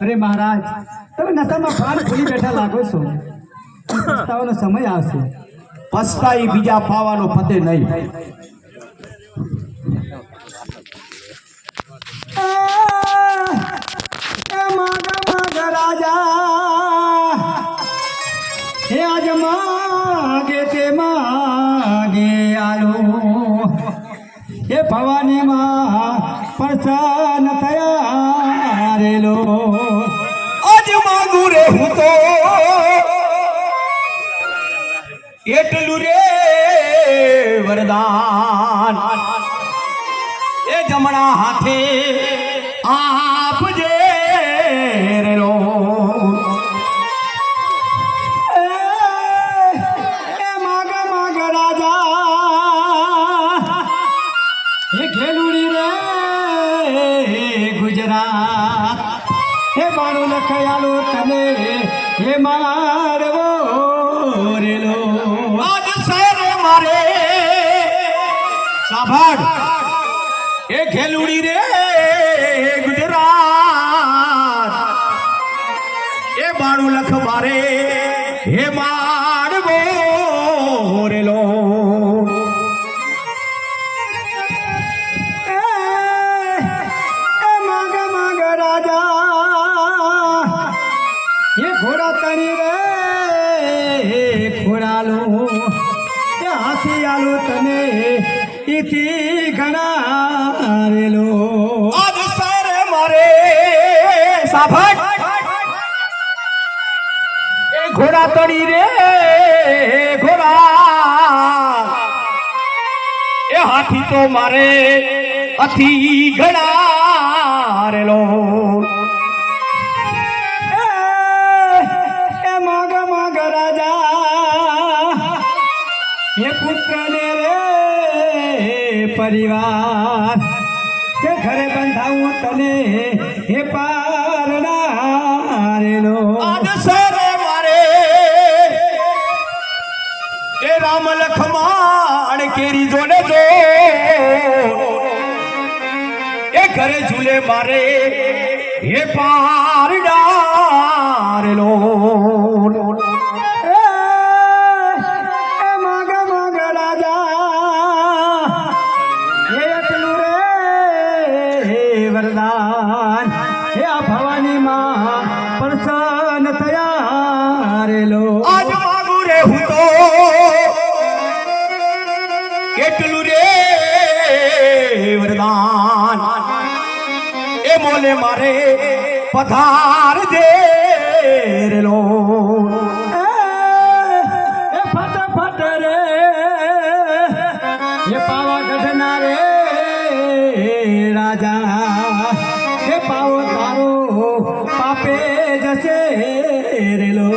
અરે મહારાજ તમે નશામાં ફાર ભૂલી બેઠા લાગો છો. પસ્તાવાનો સમય આવશે. પસ્તાઈ બીજા પાવાનો ફતે નહીં. ભવાની માં પ્રસન્ન થયા રે હું તો એટલું રે વરદાન. એ જમણા હાથે આપજે હે લખાયાલો તને, હે મારવો રેલો આજ સરે મારે. સાભાડ એ ખેલુડી રે ગુજરાત. એ બાણું લખ મારે, હે મારવો તણી રે, ખોડાલો. હે હાથી આલો તને ઇથી ઘણા રેલો આજ સારે મારે સાફટ એ ઘોડા તળી રે, ઘોડા. એ હાથી તો મારે અથી ઘણા હે પુત્રને રે પરિવાર, કે ઘરે બંધાવું તને એ પારણા રેલો આજ સરે મારે, એ રામ લખમાણ કેરી જોડે જો. એ ઘરે ઝૂલે મારે એ પારડારેલો હે આ ભવાની માં પ્રસન્ન થયા રેલો આજ માગું રે હું તો. કેટલું રે વરદાન. એ મોલે મારે પધાર દે રેલો એ હે પાવો તારો પાપે જશે રેલો